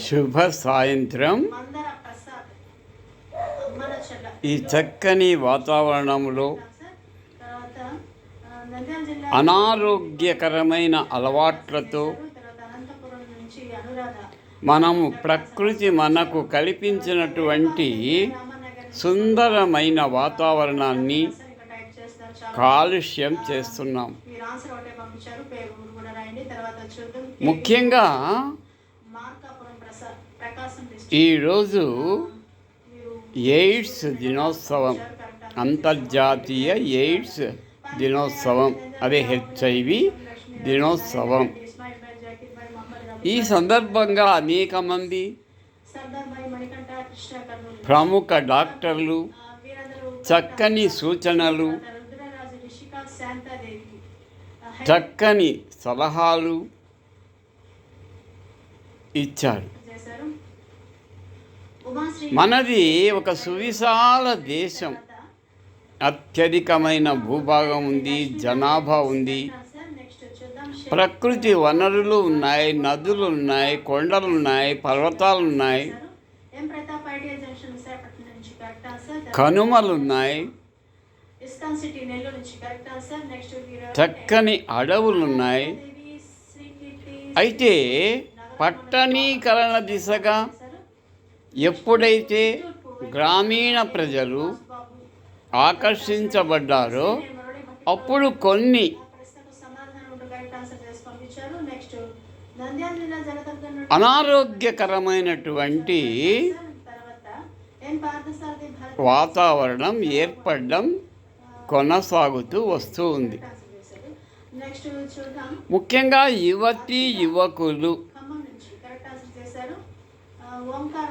శుభ సాయంత్రం ఈ చక్కని వాతావరణంలో అనారోగ్యకరమైన అలవాట్లతో మనం ప్రకృతి మనకు కల్పించినటువంటి సుందరమైన వాతావరణాన్ని కాలుష్యం చేస్తున్నాం. ముఖ్యంగా ఈరోజు ఎయిడ్స్ దినోత్సవం అంతర్జాతీయ ఎయిడ్స్ దినోత్సవం అదే హెచ్ఐవి దినోత్సవం. ఈ సందర్భంగా అనేక మంది ప్రముఖ డాక్టర్లు చక్కని సూచనలు చక్కని సలహాలు ఇచ్చారు. మనది ఒక సువిశాల దేశం. అత్యధికమైన భూభాగం ఉంది జనాభా ఉంది. ప్రకృతి వనరులు ఉన్నాయి నదులు ఉన్నాయి కొండలు ఉన్నాయి పర్వతాలు ఉన్నాయి. కనుమలు ఉన్నాయి చక్కని అడవులు ఉన్నాయి అయితే పట్టణీకరణ దిశగా ఎప్పుడైతే గ్రామీణ ప్రజలు ఆకర్షించబడ్డారో అప్పుడు కొన్ని అనారోగ్యకరమైనటువంటి వాతావరణం ఏర్పడడం కొనసాగుతూ వస్తూ ఉంది. ముఖ్యంగా యువతి యువకులు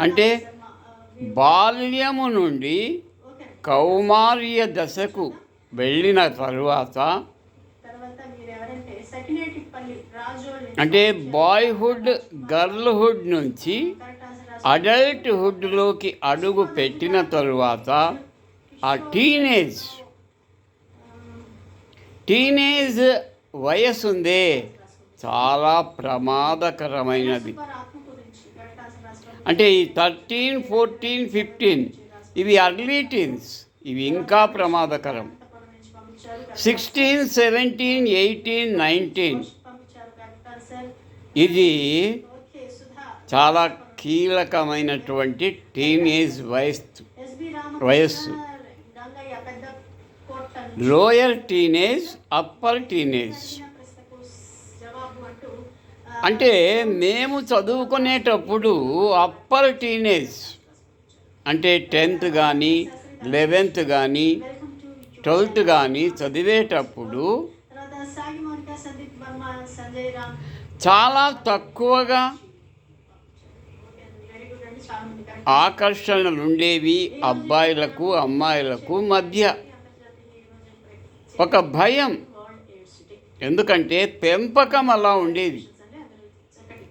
అంటే బాల్యము నుండి కౌమార్య దశకు వెళ్ళిన తరువాత అంటే బాయ్హుడ్ గర్ల్హుడ్ నుంచి అడల్ట్హుడ్లోకి అడుగు పెట్టిన తరువాత ఆ టీనేజ్ టీనేజ్ వయసుందే చాలా ప్రమాదకరమైనది. అంటే ఈ థర్టీన్ ఫోర్టీన్ ఫిఫ్టీన్ ఇవి అర్లీ టీన్స్ ఇవి ఇంకా ప్రమాదకరం. Sixteen seventeen eighteen nineteen. ఇది చాలా కీలకమైనటువంటి టీనేజ్ వయస్సు వయస్సు. లోయర్ టీనేజ్ అప్పర్ టీనేజ్ ప్రశ్నకు జవాబు అంటూ ఆ, అంటే మేము చదువుకునేటప్పుడు అప్పర్ టీనేజ్ అంటే టెన్త్ కానీ లెవెన్త్ కానీ ట్వెల్త్ కానీ చదివేటప్పుడు చాలా తక్కువగా ఆకర్షణలు ఉండేవి అబ్బాయిలకు అమ్మాయిలకు మధ్య. ఒక భయం. ఎందుకంటే పెంపకం అలా ఉండేది.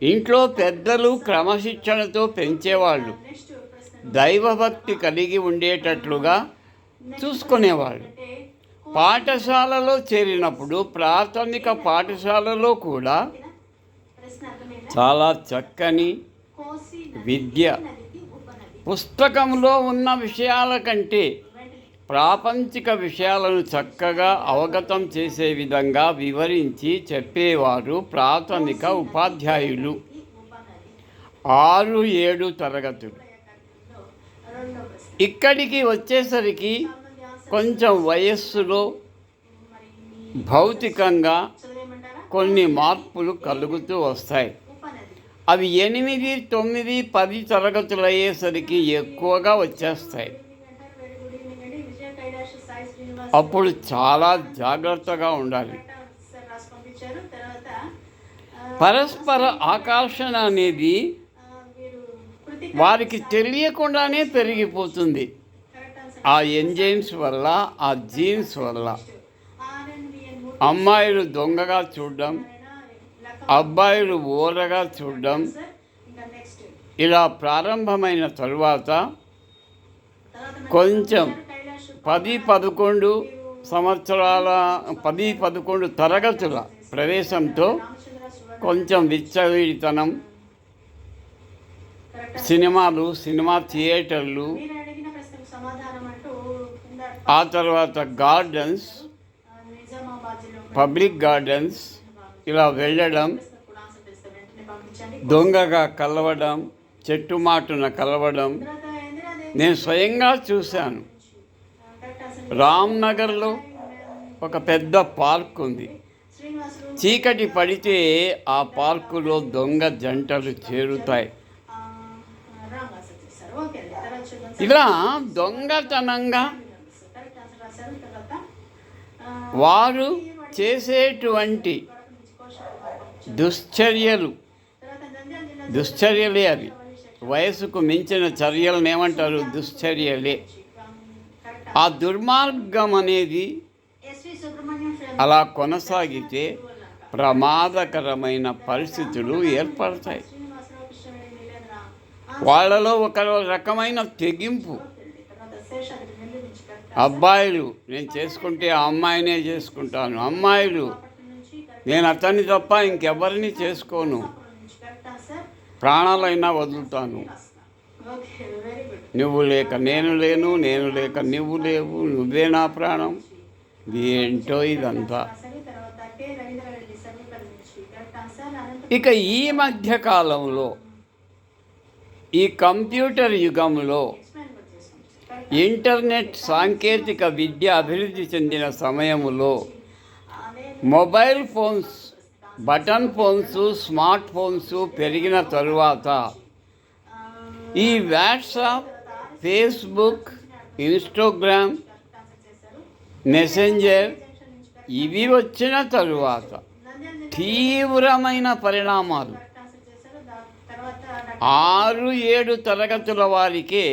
ఇంట్లో పెద్దలు క్రమశిక్షణతో పెంచేవాళ్ళు. దైవభక్తి కలిగి ఉండేటట్లుగా చూసుకునేవాళ్ళు. పాఠశాలలో చేరినప్పుడు ప్రాథమిక పాఠశాలలో కూడా చాలా చక్కని విద్య. పుస్తకంలో ఉన్న విషయాల కంటే ప్రాపంచిక విషయాలను చక్కగా అవగతం చేసే విధంగా వివరించి చెప్పేవారు ప్రాథమిక ఉపాధ్యాయులు. ఆరు ఏడు తరగతులు. ఇక్కడికి వచ్చేసరికి కొంచెం వయస్సులో భౌతికంగా కొన్ని మార్పులు కలుగుతూ వస్తాయి. అవి ఎనిమిది తొమ్మిది పది తరగతులు అయ్యేసరికి ఎక్కువగా వచ్చేస్తాయి. అప్పుడు చాలా జాగ్రత్తగా ఉండాలి. పరస్పర ఆకర్షణ అనేది వారికి తెలియకుండానే పెరిగిపోతుంది. ఆ ఎంజైమ్స్ వల్ల ఆ జీన్స్ వల్ల. అమ్మాయిలు దొంగగా చూడడం అబ్బాయిలు ఓరగా చూడడం ఇలా ప్రారంభమైన తరువాత తర్వాత కొంచెం పది పదకొండు సంవత్సరాల పది పదకొండు తరగతుల ప్రవేశంతో కొంచెం విచ్చవీడితనం. సినిమాలు సినిమా థియేటర్లు ఆ తర్వాత గార్డెన్స్ పబ్లిక్ గార్డెన్స్ ఇలా వెళ్ళడం దొంగగా కలవడం చెట్టు మాటున కలవడం నేను స్వయంగా చూశాను. రామ్నగర్లో ఒక పెద్ద పార్క్ ఉంది. చీకటి పడితే ఆ పార్కులో దొంగ జంటలు చేరుతాయి. ఇలా దొంగతనంగా వారు చేసేటువంటి దుశ్చర్యలు దుశ్చర్యలే అవి. వయసుకు మించిన చర్యలను ఏమంటారు దుశ్చర్యలే. ఆ దుర్మార్గం అనేది అలా కొనసాగితే ప్రమాదకరమైన పరిస్థితులు ఏర్పడతాయి. వాళ్ళలో ఒక రకమైన తెగింపు. అబ్బాయిలు నేను చేసుకుంటే ఆ అమ్మాయినే చేసుకుంటాను. అమ్మాయిలు నేను అతన్ని తప్ప ఇంకెవరిని చేసుకోను. ప్రాణాలైనా వదులుతాను. నువ్వు లేక నేను లేను నేను లేక నువ్వు లేవు నువ్వే నా ప్రాణం. ఏంటో ఇదంతా. ఇక ఈ మధ్య కాలంలో ఈ కంప్యూటర్ యుగంలో ఇంటర్నెట్ సాంకేతిక విద్య అభివృద్ధి చెందిన సమయంలో mobile phones button phones smart phones పెరిగిన తరువాత ఈ వాట్సాప్ ఫేస్బుక్ ఇన్స్టాగ్రామ్ మెసెంజర్ ఇవి వచ్చిన తరువాత తీవ్రమైన పరిణామాలు. ఆరు ఏడు తరగతుల వారికే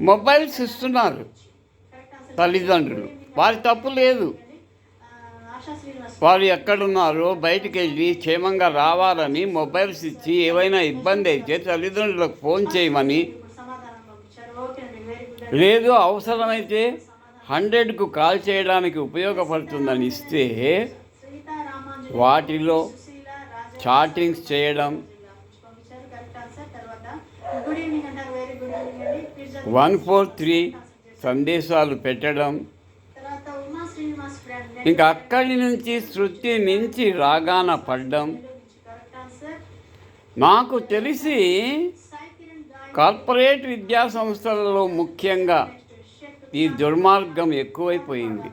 మొబైల్స్ ఇస్తున్నారు తల్లిదండ్రులు. వారి తప్పు లేదు. వారు ఎక్కడున్నారో బయటికి వెళ్ళి క్షేమంగా రావాలని మొబైల్స్ ఇచ్చి ఏవైనా ఇబ్బంది అయితే తల్లిదండ్రులకు ఫోన్ చేయమని. లేదు అవసరమైతే హండ్రెడ్కు కాల్ చేయడానికి ఉపయోగపడుతుందని ఇస్తే వాటిలో చాటింగ్స్ చేయడం. వన్ ఫోర్ త్రీ సందేశాలు పెట్టడం తర్వాత ఉమా శ్రీనివాస్ ఫ్రెండ్ ఇంకా అక్కడి నుంచి శృతి మించి రాగాన పడ్డం. నాకు తెలిసి కార్పొరేట్ విద్యా సంస్థలలో ముఖ్యంగా ఈ దుర్మార్గం ఎక్కువైపోయింది.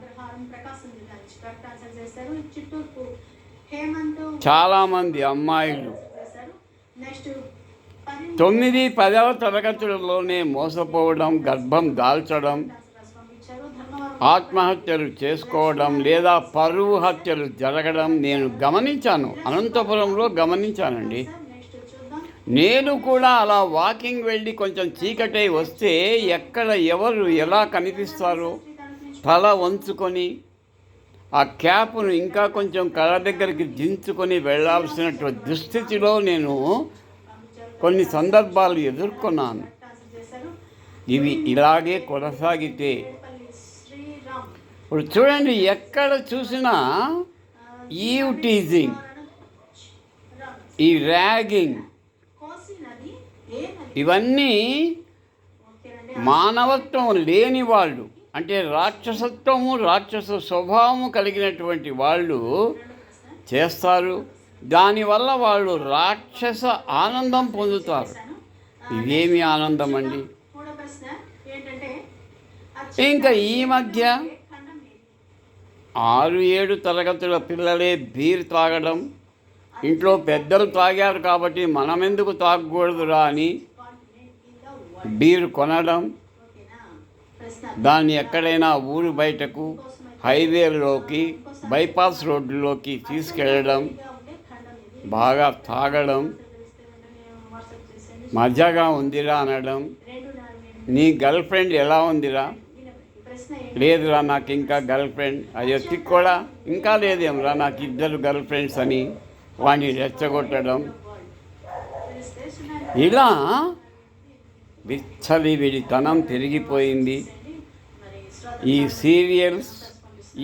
చాలామంది అమ్మాయిలు తొమ్మిది పదవ తరగతులలోనే మోసపోవడం గర్భం దాల్చడం ఆత్మహత్యలు చేసుకోవడం లేదా పరువు హత్యలు జరగడం నేను గమనించాను. అనంతపురంలో గమనించానండి. నేను కూడా అలా వాకింగ్ వెళ్ళి కొంచెం చీకటై వస్తే ఎక్కడ ఎవరు ఎలా కనిపిస్తారో? తల వంచుకొని ఆ క్యాప్ను ఇంకా కొంచెం కళ్ళ దగ్గరికి దించుకొని వెళ్ళాల్సినటువంటి దుస్థితిలో నేను కొన్ని సందర్భాలు ఎదుర్కొన్నాను. ఇవి ఇలాగే కొనసాగితే ఇప్పుడు చూడండి ఎక్కడ చూసినా ఈవ్ టీజింగ్ ఈ ర్యాగింగ్ ఇవన్నీ మానవత్వం లేని వాళ్ళు అంటే రాక్షసత్వము రాక్షస స్వభావము కలిగినటువంటి వాళ్ళు చేస్తారు. దానివల్ల వాళ్ళు రాక్షస ఆనందం పొందుతారు. ఇదేమి ఆనందం అండి? ఇంకా ఈ మధ్య? ఆరు ఏడు తరగతుల పిల్లలే బీర్ తాగడం. ఇంట్లో పెద్దలు తాగారు కాబట్టి మనం ఎందుకు తాగకూడదురా అని బీర్ కొనడం. దాన్ని ఎక్కడైనా ఊరు బయటకు హైవేలోకి బైపాస్ రోడ్డులోకి తీసుకెళ్ళడం. బాగా తాగడం. తెలిస్తే మజాగా ఉందిరా అనడం. నీ గర్ల్ ఫ్రెండ్ ఎలా ఉందిరా? లేదురా నాకు ఇంకా గర్ల్ ఫ్రెండ్ అది వచ్చి కూడా ఇంకా లేదేమరా నాకు ఇద్దరు గర్ల్ ఫ్రెండ్స్ అని వాడిని రెచ్చగొట్టడం. ఇలా విచ్చలి విడితనం పెరిగిపోయింది ఈ సీరియల్స్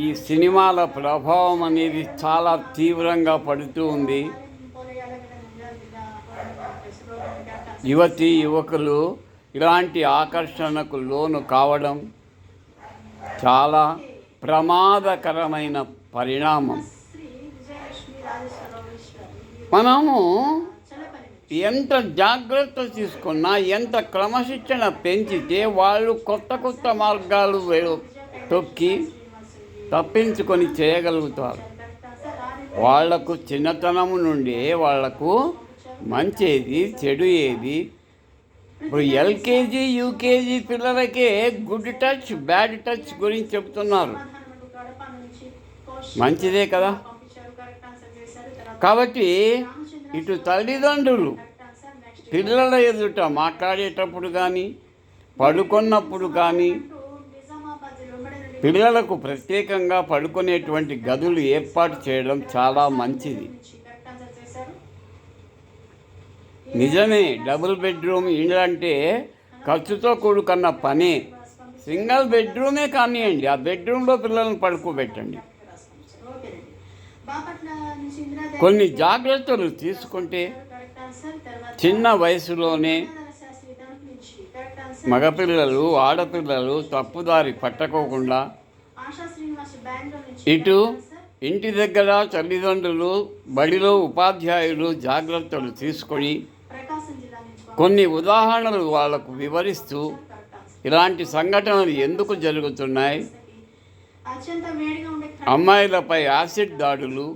ఈ సినిమాల ప్రభావం అనేది చాలా తీవ్రంగా పడుతూ ఉంది. యువతి యువకులు ఇలాంటి ఆకర్షణకు లోను కావడం చాలా ప్రమాదకరమైన పరిణామం. మనము ఎంత జాగ్రత్త తీసుకున్నా ఎంత క్రమశిక్షణ పెంచితే వాళ్ళు కొత్త కొత్త మార్గాలు తొక్కి తప్పించుకొని చేయగలుగుతారు. వాళ్ళకు చిన్నతనం నుండి వాళ్ళకు మంచేది చెడు ఏది ఇప్పుడు ఎల్కేజీ యూకేజీ పిల్లలకే గుడ్ టచ్ బ్యాడ్ టచ్ గురించి చెబుతున్నారు మంచిదే కదా? కాబట్టి ఇటు తల్లిదండ్రులు పిల్లల ఎదుట మాట్లాడేటప్పుడు కానీ పడుకున్నప్పుడు కానీ పిల్లలకు ప్రత్యేకంగా పడుకునేటువంటి గదులు ఏర్పాటు చేయడం చాలా మంచిది. నిజమే డబుల్ బెడ్రూమ్ ఇల్లు అంటే ఖర్చుతో కూడుకున్న పనే. సింగిల్ బెడ్రూమే కానివ్వండి ఆ బెడ్రూమ్లో పిల్లల్ని పడుకోబెట్టండి. కొన్ని జాగ్రత్తలు తీసుకుంటే చిన్న వయసులోనే మగపిల్లలు ఆడపిల్లలు తప్పుదారి పట్టకోకుండా ఇటు ఇంటి దగ్గర తల్లిదండ్రులు బడిలో ఉపాధ్యాయులు జాగ్రత్తలు తీసుకొని కొన్ని ఉదాహరణలు వాళ్ళకు వివరిస్తూ ఇలాంటి సంఘటనలు ఎందుకు జరుగుతున్నాయి? అమ్మాయిలపై యాసిడ్ దాడులు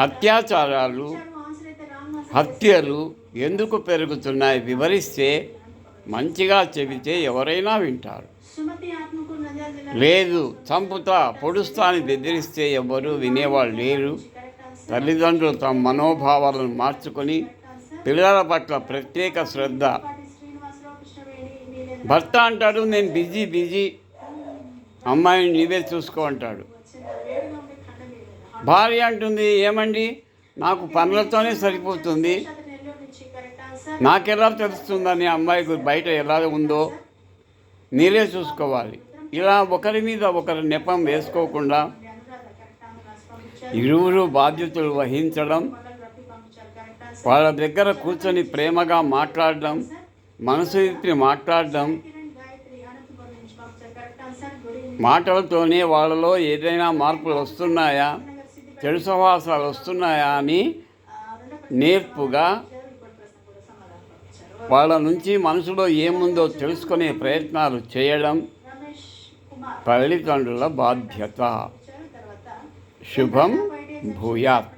అత్యాచారాలు హత్యలు ఎందుకు పెరుగుతున్నాయి? వివరిస్తే మంచిగా చెబితే ఎవరైనా వింటారు. లేదు చంపుతా పొడుస్తా అని బెదిరిస్తే ఎవరు వినేవాళ్ళు లేరు. తల్లిదండ్రులు తమ మనోభావాలను మార్చుకొని పిల్లల పట్ల ప్రత్యేక శ్రద్ధ. భర్త అంటాడు నేను బిజీ బిజీ. అమ్మాయిని నీవే చూసుకో అంటాడు. భార్య అంటుంది ఏమండి? నాకు పనులతోనే సరిపోతుంది. నాకెలా తెలుస్తుందని అమ్మాయికి బయట ఎలా ఉందో మీరే చూసుకోవాలి. ఇలా ఒకరి మీద ఒకరు నెపం వేసుకోకుండా ఇరువురు బాధ్యతలు వహించడం వాళ్ళ దగ్గర కూర్చొని ప్రేమగా మాట్లాడడం మనసు మాట్లాడడం మాటలతోనే వాళ్ళలో ఏదైనా మార్పులు వస్తున్నాయా? నగర్ చెడు వస్తున్నాయా అని నేర్పుగా వాళ్ళ నుంచి మనసులో ఏముందో తెలుసుకునే ప్రయత్నాలు చేయడం తల్లిదండ్రుల బాధ్యత. శుభం భూయాత్.